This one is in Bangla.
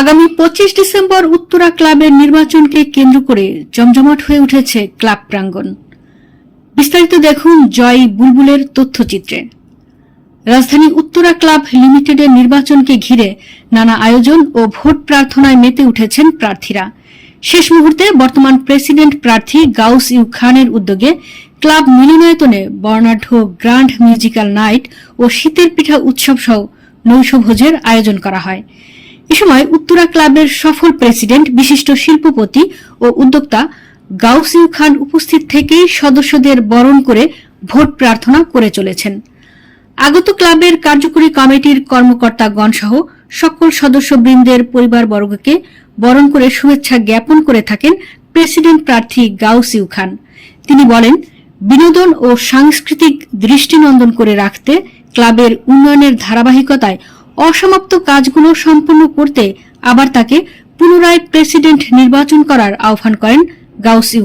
আগামী পঁচিশ ডিসেম্বর উত্তরা ক্লাবের নির্বাচনকে কেন্দ্র করে জমজমাট হয়ে উঠেছে ক্লাব প্রাঙ্গণ। বিস্তারিত দেখুন জয় বুলবুলের তথ্যচিত্রে। রাজধানী উত্তরা ক্লাব লিমিটেডের নির্বাচনকে ঘিরে নানা আয়োজন ও ভোট প্রার্থনায় মেতে উঠেছেন প্রার্থীরা। শেষ মুহূর্তে বর্তমান প্রেসিডেন্ট প্রার্থী গাউস ইউ খানের উদ্যোগে ক্লাব মিলনায়তনে বর্ণাঢ্য গ্র্যান্ড মিউজিক্যাল নাইট ও শীতের পিঠা উৎসব সহ নৈশভোজের আয়োজন করা হয়। এ সময় উত্তরা ক্লাবের সফল প্রেসিডেন্ট, বিশিষ্ট শিল্পপতি ও উদ্যোক্তা গাউসিউ খান উপস্থিত থেকেই সদস্যদের বরণ করে ভোট প্রার্থনা করে চলেছেন। আগত ক্লাবের কার্যকরী কমিটির কর্মকর্তাগণ সহ সকল সদস্যবৃন্দের পরিবারবর্গকে বরণ করে শুভেচ্ছা জ্ঞাপন করে থাকেন প্রেসিডেন্ট প্রার্থী গাউসিউ খান। তিনি বলেন, বিনোদন ও সাংস্কৃতিক দৃষ্টিনন্দন করে রাখতে ক্লাবের উন্নয়নের ধারাবাহিকতায় অসমাপ্ত কাজগুলো সম্পূর্ণ করতে আবার তাকে পুনরায় প্রেসিডেন্ট নির্বাচন করার আহ্বান করেন গাউসিউ।